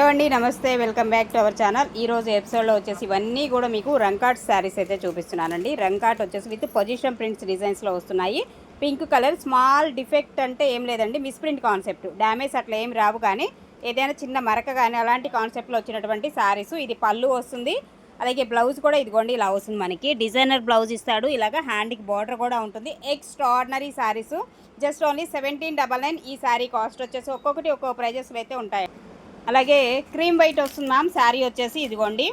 Hello అండి నమస్తే welcome back to our channel. ఈ రోజు ఎపిసోడ్లో వచ్చేసి ఇవన్నీ కూడా మీకు రంకాట్ శారీస్ అయితే చూపిస్తున్నానండి. రంకాట్ వచ్చేసి విత్ పొజిషన్ ప్రింట్స్ డిజైన్స్లో వస్తున్నాయి. పింక్ కలర్ స్మాల్ డిఫెక్ట్ అంటే ఏం లేదండి మిస్ప్రింట్ కాన్సెప్ట్ డ్యామేజ్ అట్లా ఏం రావు కానీ ఏదైనా చిన్న మరక కానీ అలాంటి కాన్సెప్ట్లో వచ్చినటువంటి శారీస్ ఇది పళ్ళు వస్తుంది. అలాగే బ్లౌజ్ కూడా ఇదిగోండి ఇలా వస్తుంది మనకి. డిజైనర్ బ్లౌజ్ ఇస్తాడు. ఇలాగ హ్యాండ్కి బార్డర్ కూడా ఉంటుంది. Extraordinary saris. Just only seventeen double nine ఈ శారీ కాస్ట్ వచ్చేసి ఒక్కొక్కటి ఒక్కొక్క ప్రైజెస్ అయితే ఉంటాయి. అలాగే క్రీమ్ వైట్ వస్తుంది మ్యామ్ శారీ వచ్చేసి ఇదిగోండి.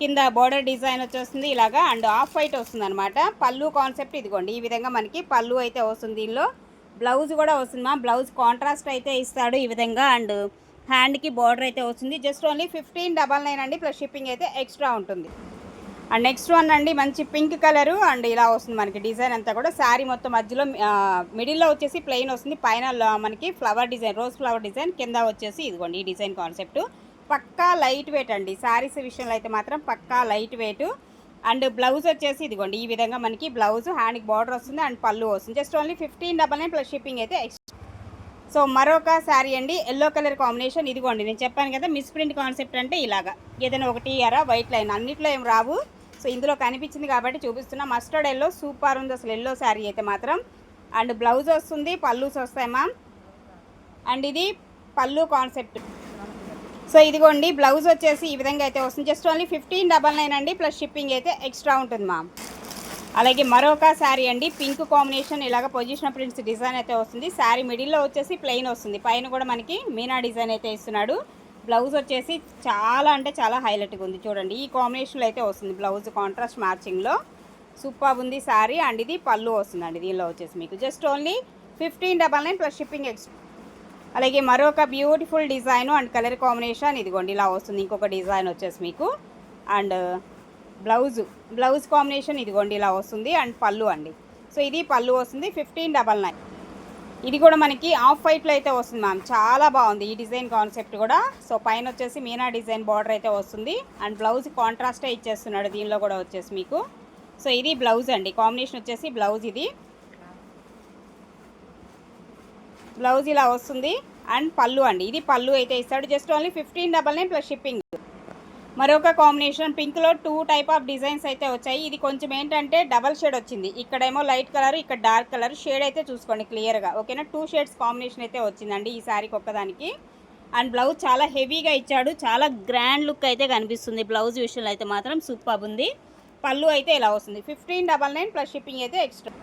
కింద బోర్డర్ డిజైన్ వచ్చేస్తుంది ఇలాగా అండ్ ఆఫ్ వైట్ వస్తుంది అనమాట పళ్ళు కాన్సెప్ట్ ఇదిగోండి. ఈ విధంగా మనకి పళ్ళు అయితే వస్తుంది దీనిలో. బ్లౌజ్ కూడా వస్తుంది మ్యామ్. బ్లౌజ్ కాంట్రాస్ట్ అయితే ఇస్తాడు ఈ విధంగా అండ్ హ్యాండ్కి బార్డర్ అయితే వస్తుంది. Just only fifteen double nine అండి ప్లస్ షిప్పింగ్ అయితే ఎక్స్ట్రా ఉంటుంది. అండ్ నెక్స్ట్ వన్ అండి మంచి పింక్ కలరు అండ్ ఇలా వస్తుంది మనకి డిజైన్ అంతా కూడా. శారీ మొత్తం మధ్యలో మిడిల్లో వచ్చేసి ప్లెయిన్ వస్తుంది. పైన మనకి flower design rose flower design కింద వచ్చేసి ఇదిగోండి ఈ డిజైన్ కాన్సెప్ట్. పక్కా లైట్ వెయిట్ అండి. శారీస్ విషయంలో అయితే మాత్రం పక్కా లైట్ వెయిట్. అండ్ బ్లౌజ్ వచ్చేసి ఇదిగోండి ఈ విధంగా మనకి బ్లౌజ్ హ్యాండ్కి బార్డర్ వస్తుంది అండ్ పళ్ళు వస్తుంది. Just only fifteen double nine plus shipping అయితే సో మరొక శారీ అండి ఎల్లో కలర్ కాంబినేషన్. ఇదిగోండి నేను చెప్పాను కదా మిస్ ప్రింట్ కాన్సెప్ట్ అంటే ఇలాగా. ఏదైనా ఒకటి అరా వైట్ లైన్ అన్నిట్లో ఏం రావు. సో ఇందులో కనిపించింది కాబట్టి చూపిస్తున్నా. మస్టర్డ్ ఎల్లో సూపర్ ఉంది అసలు ఎల్లో శారీ అయితే మాత్రం. అండ్ బ్లౌజ్ వస్తుంది పల్లూస్ వస్తాయి మ్యామ్ అండ్ ఇది పళ్ళు కాన్సెప్ట్ సో ఇదిగోండి బ్లౌజ్ వచ్చేసి ఈ విధంగా అయితే వస్తుంది. Just only fifteen double nine అండి ప్లస్ షిప్పింగ్ అయితే ఎక్స్ట్రా ఉంటుంది మ్యామ్ అలాగే మరొక శారీ అండి పింక్ కాంబినేషన్ ఇలాగ పొజిషన్ ప్రింట్స్ డిజైన్ అయితే వస్తుంది. శారీ మిడిల్లో వచ్చేసి ప్లెయిన్ వస్తుంది. పైన కూడా మనకి మీనా డిజైన్ అయితే ఇస్తున్నాడు. బ్లౌజ్ వచ్చేసి చాలా అంటే చాలా హైలైట్గా ఉంది. చూడండి ఈ కాంబినేషన్లో అయితే వస్తుంది బ్లౌజ్ కాంట్రాస్ట్ మ్యాచింగ్లో. సూపర్ ఉంది శారీ అండ్ ఇది పళ్ళు వస్తుందండి దీనిలో వచ్చేసి మీకు. Just only fifteen double nine plus shipping X అలాగే మరొక beautiful design and colour combination ఇదిగోండి ఇలా వస్తుంది. ఇంకొక డిజైన్ వచ్చేసి మీకు. అండ్ బ్లౌజ్ బ్లౌజ్ కాంబినేషన్ ఇదిగోండి ఇలా వస్తుంది. అండ్ పళ్ళు అండి. సో ఇది పళ్ళు వస్తుంది ఫిఫ్టీన్ డబల్ నైన్. ఇది కూడా మనకి ఆఫ్ వైట్లో అయితే వస్తుంది మ్యామ్ చాలా బాగుంది ఈ డిజైన్ కాన్సెప్ట్ కూడా. సో పైన వచ్చేసి మీనా డిజైన్ బార్డర్ అయితే వస్తుంది. అండ్ బ్లౌజ్ కాంట్రాస్టే ఇచ్చేస్తున్నాడు. దీనిలో కూడా వచ్చేసి మీకు. సో ఇది బ్లౌజ్ అండి. కాంబినేషన్ వచ్చేసి బ్లౌజ్ ఇది. బ్లౌజ్ ఇలా వస్తుంది. అండ్ పళ్ళు అండి. ఇది పళ్ళు అయితే ఇస్తాడు. Just only fifteen double nine plus shipping. మరొక కాంబినేషన్ పింక్లో టూ టైప్ ఆఫ్ డిజైన్స్ అయితే వచ్చాయి. ఇది కొంచెం ఏంటంటే డబల్ షేడ్ వచ్చింది. ఇక్కడేమో లైట్ కలర్ ఇక్కడ డార్క్ కలర్ షేడ్ అయితే చూసుకోండి క్లియర్గా ఓకేనా టూ షేడ్స్ కాంబినేషన్ అయితే వచ్చిందండి ఈ శారీకి ఒక్కదానికి. అండ్ బ్లౌజ్ చాలా హెవీగా ఇచ్చాడు. చాలా గ్రాండ్ లుక్ అయితే కనిపిస్తుంది. బ్లౌజ్ విషయంలో అయితే మాత్రం సూపర్ ఉంది. పళ్ళు అయితే ఇలా వస్తుంది? Fifteen double nine plus shipping అయితే ఎక్స్ట్రా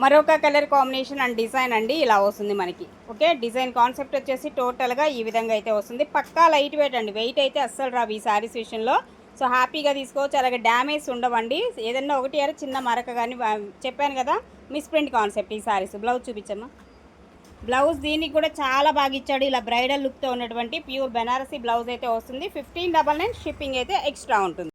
మరొక కలర్ కాంబినేషన్ అండ్ డిజైన్ అండి ఇలా వస్తుంది మనకి. ఓకే? డిజైన్ కాన్సెప్ట్ వచ్చేసి టోటల్గా ఈ విధంగా అయితే వస్తుంది. పక్కా లైట్ వెయిట్ అండి. వెయిట్ అయితే అస్సలు రావు ఈ శారీస్ విషయంలో సో హ్యాపీగా తీసుకోవచ్చు. అలాగే డ్యామేజ్ ఉండవండి. ఏదన్నా ఒకటి అరే చిన్న మరక కానీ చెప్పాను కదా మిస్ ప్రింట్ కాన్సెప్ట్ ఈ శారీస్ బ్లౌజ్ చూపించమ్మా. బ్లౌజ్ దీనికి కూడా చాలా బాగా ఇచ్చాడు. ఇలా బ్రైడల్ లుక్తో ఉన్నటువంటి ప్యూర్ బెనారసీ బ్లౌజ్ అయితే వస్తుంది. ఫిఫ్టీన్ డబల్ నైన్ షిప్పింగ్ అయితే ఎక్స్ట్రా ఉంటుంది.